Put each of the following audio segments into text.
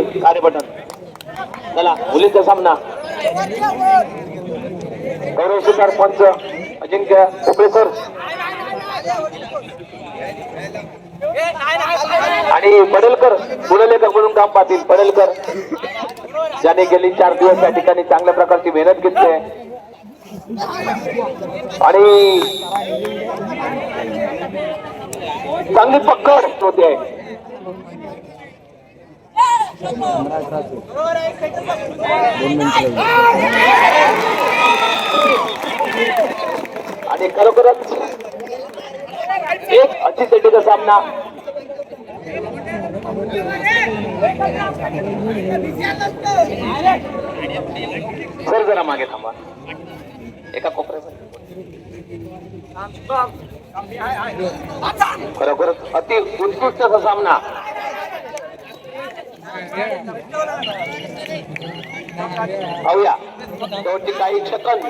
कार्यपटन चला मुलींचा सामना. गौरव शिकार पंच अजिंक्य उपळेकर आणि पडेलकर पुरलेकर म्हणून काम पाहतील. पडेलकर ज्याने गेली चार दिवस त्या ठिकाणी चांगल्या प्रकारची मेहनत घेतली आहे. आणि चांगली पकड होते. आणि खरोखरच एक अति सेटीचा सामना. सर जरा मागे थांबा. एका कोपऱ्यात खरोखरच अति उत्कृष्ट सामना. पाहूया शेवटची काही सेकंद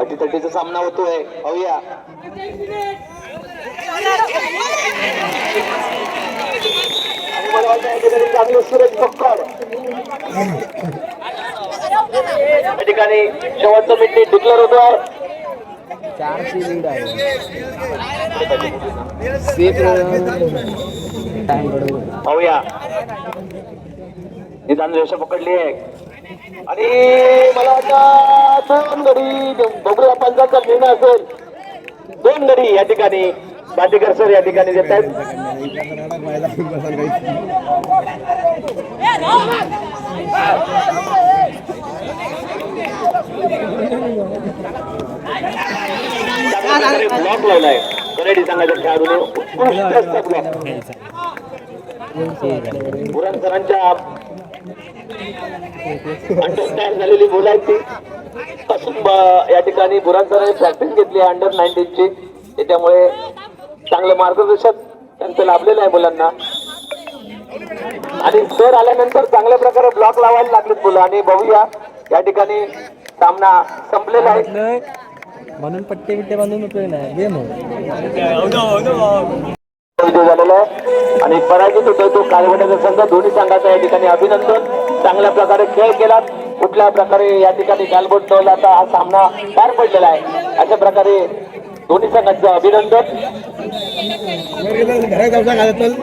अटीतटीचा सामना होतोय. पाहूया या ठिकाणी या ठिकाणी शेवटचं मिनिट डिक्लेअर होतोय चारची लीड आहे सेफ पाहूया. निदान रेषा पकडली आहे. आणि मला वाटतं दोन गडी बघूया पंचाचा निर्णय असेल. दोन गडी या ठिकाणी बांदेकर सर या ठिकाणी देत आहेत. ब्लॉक लावलाय. करेडी सांगायचं खेळाडूने. उत्कृष्ट ब्लॉक सरांच्या अंडरस्टँड झालेली मुलं आहेत ती. असून या ठिकाणी बुरान सरांनी प्रॅक्टिस घेतली अंडर नाईन्टीनची त्याच्यामुळे चांगलं मार्गदर्शन त्यांचं लाभलेलं आहे मुलांना. आणि सर आल्यानंतर चांगल्या प्रकारे ब्लॉक लावायला लागलेत मुलं. आणि बघूया या ठिकाणी सामना संपलेला आहे. म्हणून पट्टे बिट्टे बांधून उपयोग नाही गेम झालेला आहे. आणि पराजित होतोय तो कालवड्याचा संघ दोन्ही संघाचा या ठिकाणी अभिनंदन. चांगल्या प्रकारे खेळ केला. कुठल्या प्रकारे या ठिकाणी गालबोट ठेवला हा सामना पार पडलेला आहे. अशा प्रकारे दोन्ही संघाचं अभिनंदन. घरात